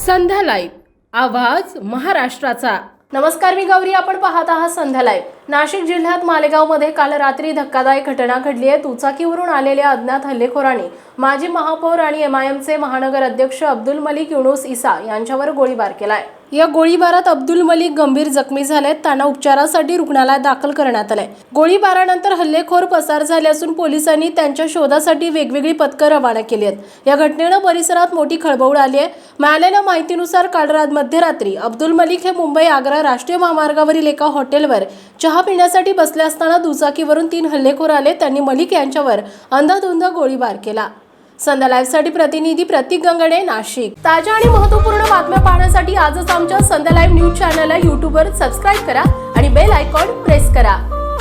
संध्या live. आवाज महाराष्ट्राचा. नमस्कार मी गौरी. आपण पाहत आहात संध्या लाईव्ह. नाशिक जिल्ह्यात मालेगावमध्ये काल रात्री धक्कादायक घटना घडली आहे. दुचाकीवरून आलेल्या अज्ञात हल्लेखोरांनी माजी महापौर आणि एमआयएमचे महानगर अध्यक्ष अब्दुल मलिक युनुस इसा यांच्यावर गोळीबार केलाय. या गोळीबारात अब्दुल मलिक गंभीर जखमी झालेत. त्यांना उपचारासाठी रुग्णालयात दाखल करण्यात आले गोळीबारानंतर हल्लेखोर पसार झाले असून पोलिसांनी त्यांच्या शोधासाठी वेगवेगळी पथकं रवाना केली आहेत. या घटनेनं परिसरात मोठी खळबळ आली आहे. मिळालेल्या माहितीनुसार काल रात मध्यरात्री अब्दुल मलिक हे मुंबई आग्रा राष्ट्रीय महामार्गावरील एका हॉटेलवर चहा पिण्यासाठी बसले असताना दुचाकीवरून तीन हल्लेखोर आले. त्यांनी मलिक यांच्यावर अंधाधुंद गोळीबार केला. संध्या लाईव्हसाठी प्रतिनिधी प्रतीक गंगडे नाशिक. ताज्या आणि महत्त्वपूर्ण बातम्या पाहण्यासाठी आजच आमच्या संध्या लाईव्ह न्यूज चॅनलला यूट्यूबवर सबस्क्राईब करा आणि बेल आयकॉन प्रेस करा.